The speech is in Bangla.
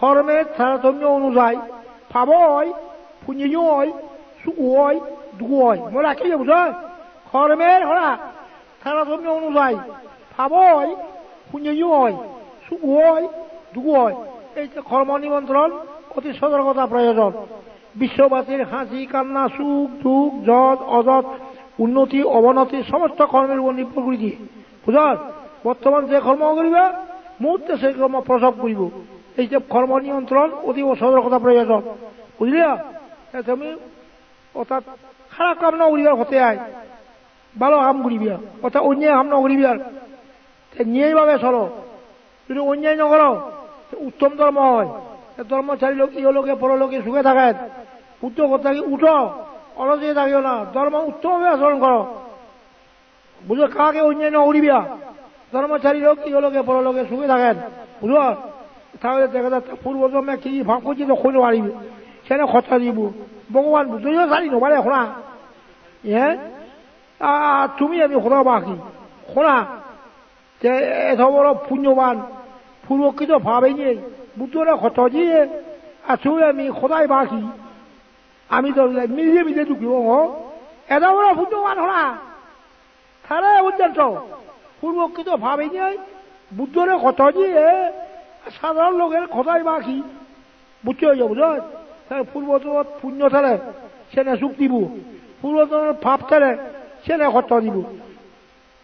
কর্মের তারতম্য অনুযায়ী পাবই পুণ্যই সুখই দুঃখই মোরা কি বুঝয় কর্মের হরা তারতম্য অনুযায়ী পাবই পুণ্যই সুখই দুঃখই এই কর্ম নিমন্ত্রণ অতি সতর্কতা প্রয়োজন বিশ্ববাসীর হাসি কান্না, সুখ, দুঃখ, যত, অযত, উন্নতি অবনতি সমস্ত কর্মের উপর নির্ভর করে দিয়ে। বুঝল বর্তমান যে কর্ম করিবা মুহূর্তে সেই কর্ম প্রসব করিব এই যে কর্ম নিয়ন্ত্রণ অতীব সতর্কতা প্রয়োজন। বুঝলিয়া? তুমি অর্থাৎ খারাপ কাম নকরিবার হতে আয়। ভালো কাম করিবিয়া। অর্থাৎ অন্যায় কাম নকরিবিয়ার ন্যায়ভাবে চলো। যদি অন্যায় নকর উত্তম ধর্ম হয়। ধর্মচারী লোক, ইহলোকে পরলোকে সুখে থাকেন উদ্যোগ থাকি উঠো। অলসে থাকিও না। ধর্ম উত্তমভাবে আচরণ করো বুঝো কাকে অন্যায় নকরিবিয়া ধর্মচারী লোক, ইহলোকে পরলোকে সুখে থাকেন। বুঝো তাহলে দেখা যাচ্ছে পূর্বজন্মে কি ভাব করছি তো খোঁজ পারিবি সেখানে খরচা দিব? ভগবান বুঝতেও জানি নবারে শোনা হ্যাঁ তুমি আমি শোনা বাকি। শোনা যে এত বড় পুণ্যবান পূর্বকৃত ভাবে নিয়ে বুদ্ধরে খত দিয়ে আছো আমি সদায় বাকি। আমি তো মিলিয়ে মিলিয়ে ঢুকিব এত বড় পুণ্যবান শোনা তাহলে পর্যন্ত পূর্বকৃত ভাবে নিয়ে বুদ্ধরে খত দিয়ে সাধারণ লোকের খোদাই বাকি বুঝতে হয়ে যাব তাহলে পূর্বতন পুণ্য থালে সেনে সুখ দিব। পূর্বতর ভাব থালে সে না খরচা দিব।